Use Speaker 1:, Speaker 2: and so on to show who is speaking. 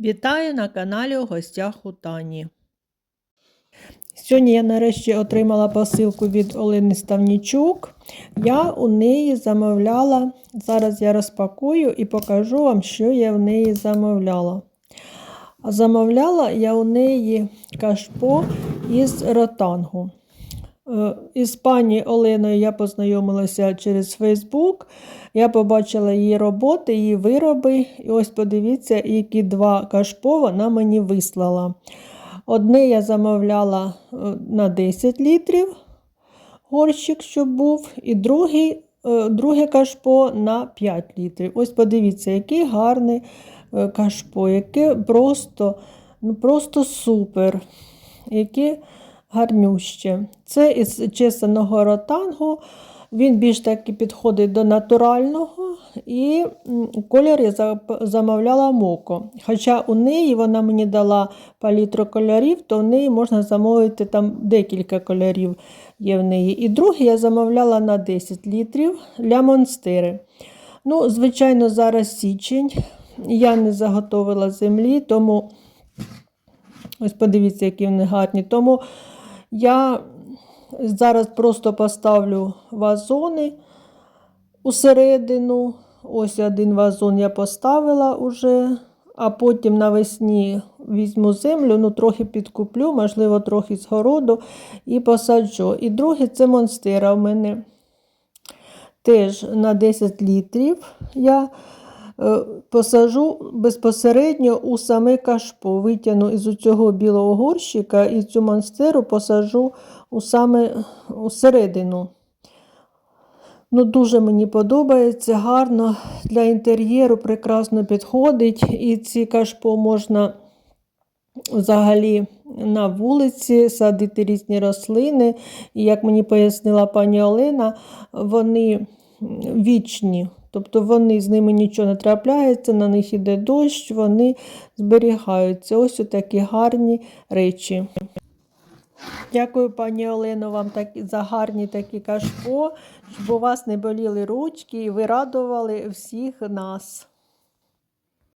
Speaker 1: Вітаю на каналі у гостях у Тані. Сьогодні я нарешті отримала посилку від Олени Ставнічук. Я у неї замовляла, зараз я розпакую і покажу вам, що я в неї замовляла. Замовляла я у неї кашпо із ротангу. Е, Із пані Оленою я познайомилася через Фейсбук. Я побачила її роботи, її вироби. І ось подивіться, які два кашпо вона мені вислала. Одне я замовляла е, на 10 літрів горщик, щоб був, і другий, е, друге кашпо на 5 літрів. Ось подивіться, який гарний кашпо, яке просто, ну, просто супер. Яке гарнюще. Це із чесаного ротангу. Він більш таки підходить до натурального, і я замовляла моко. Хоча у неї вона мені дала палітру кольорів, то в неї можна замовити там декілька кольорів є в неї. І другий я замовляла на 10 літрів для монстери. Ну, звичайно, зараз січень. Я не заготовила землі, тому ось подивіться, які вони гарні. Тому я зараз просто поставлю вазони усередину. Ось один вазон я поставила уже, а потім навесні візьму землю, ну трохи підкуплю, можливо, трохи з городу і посаджу. І другий це монстера в мене теж на 10 літрів. Я посажу безпосередньо у саме кашпо. Витягну із цього білого горщика і цю монстеру посажу у саме у середину. Ну, дуже мені подобається, гарно для інтер'єру прекрасно підходить. І ці кашпо можна взагалі на вулиці садити різні рослини. І як мені пояснила пані Олена, вони вічні. Тобто вони з ними нічого не трапляється, на них іде дощ, вони зберігаються. Ось такі гарні речі. Дякую, пані Олено, вам так, за гарні такі кашпо, щоб у вас не боліли ручки і ви радували всіх нас.